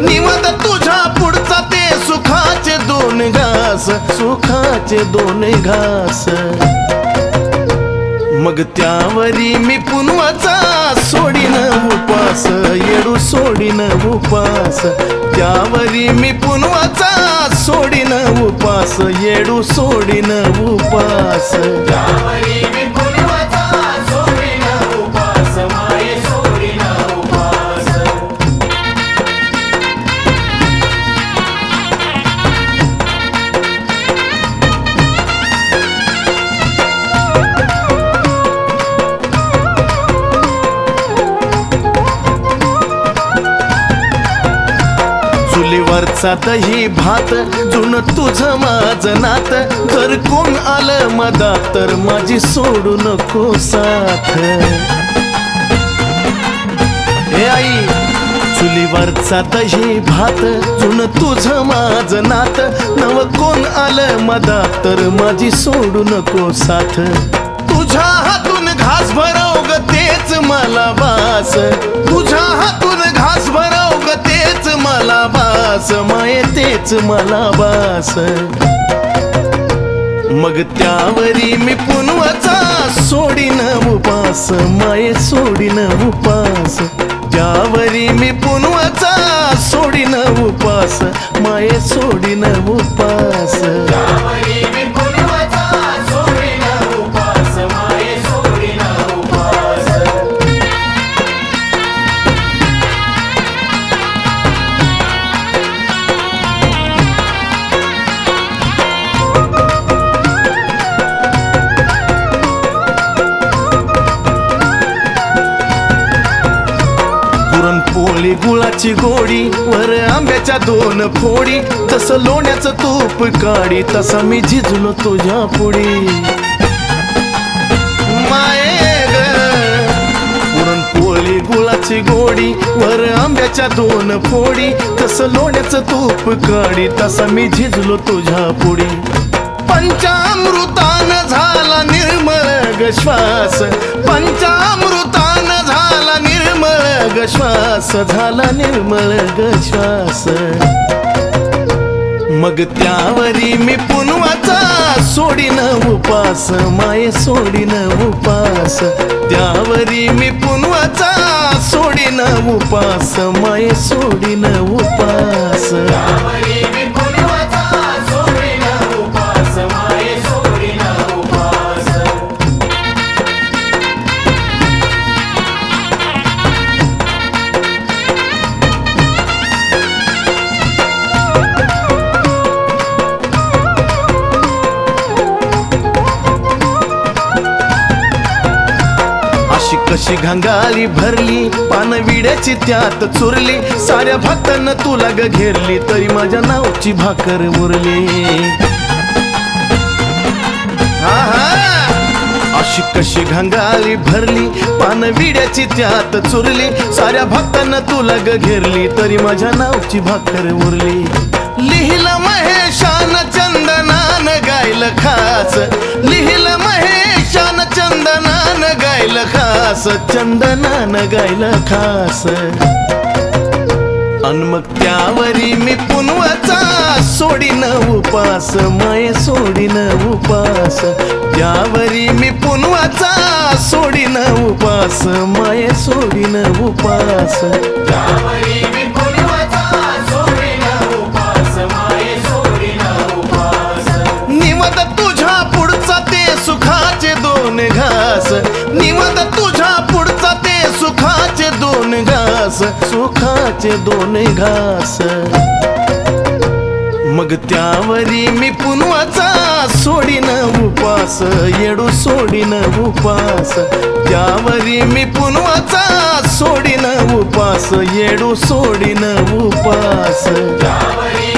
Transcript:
निवद तुझ्या पुढचा ते सुखाचे दोन घास सुखाचे दोन घास. मग त्यावरी मी पुनवाचा सोडीन उपास येडू सोडीन उपास. त्यावरी मी पुनवाचा सोडीन उपास येडू सोडीन उपास. त्यावरी चुलीवरचा दही भात जुन तुझ माझ नात. तर कोण आलं मदा तर माझी सोडू नको साथ. हे आई चुलीवरचा दही भात जुन तुझ माझ नात. नव कोण आलं मदा तर माझी सोडू नको साथ. तुझ्या हातून घास भरव ग तेच मला वास. तुझ्या हातून बास माये तेच मला बास. मग त्यावरी मी पुनवाचा सोडीन उपास. माये सोडीन उपास. त्यावरी मी पुनवाचा सोडीन उपास. माये सोडीन उपास. पुरणपोळी गुळाची गोडी वर आंब्याच्या दोन फोडी. तसं लोण्याचं तूप काढी तसा मी झिजलो तुझ्या पुढी. माये पुरणपोळी गुळाची गोडी वर आंब्याच्या दोन फोडी. तसं लोण्याचं तूप काढी तसा मी झिजलो तुझ्या पुढी. पंचामृतान झाला निर्मळ श्वास पंचामृतान झाला निर्मळ ग श्वास झाला निर्मळ ग श्वास मग त्यावरी मी पुनवाचा सोडीन उपास माये सोडीन उपास. त्यावरी मी पुनवाचा सोडीन उपास माये सोडीन उपास. अशी कशी घंगाली भरली पानविड्याची त्यात चुरली. साऱ्या भक्तांना तुला ग घेरली तरी माझ्या नावची भाकर मुरली अशी कशी घंगाली भरली पानविड्याची त्यात चुरली. साऱ्या भक्तांना तुला ग घेरली तरी माझ्या नावची भाकर उरली. लिहिलं महेशान चंदनान गायल खास. लिहिलं महेश खास चंदनान गायलं खास. अन मग त्यावरी मी पुनवाचा सोडीन उपास माये सोडीन उपास. त्यावरी मी पुनवाचा सोडीन उपास माये सोडीन उपास. त्यावरी मी सोडीन उपास. निवद तुझ्या पुढचा ते सुखाचे दोन घास. निवद तुझ्या घास सुखाचे दोन घास. मग त्यावरी मी पुनवाचा सोडीन उपास येडू सोडीन उपास. त्यावरी मी पुनवाचा सोडीन उपास येडू सोडीन उपास. त्यावरी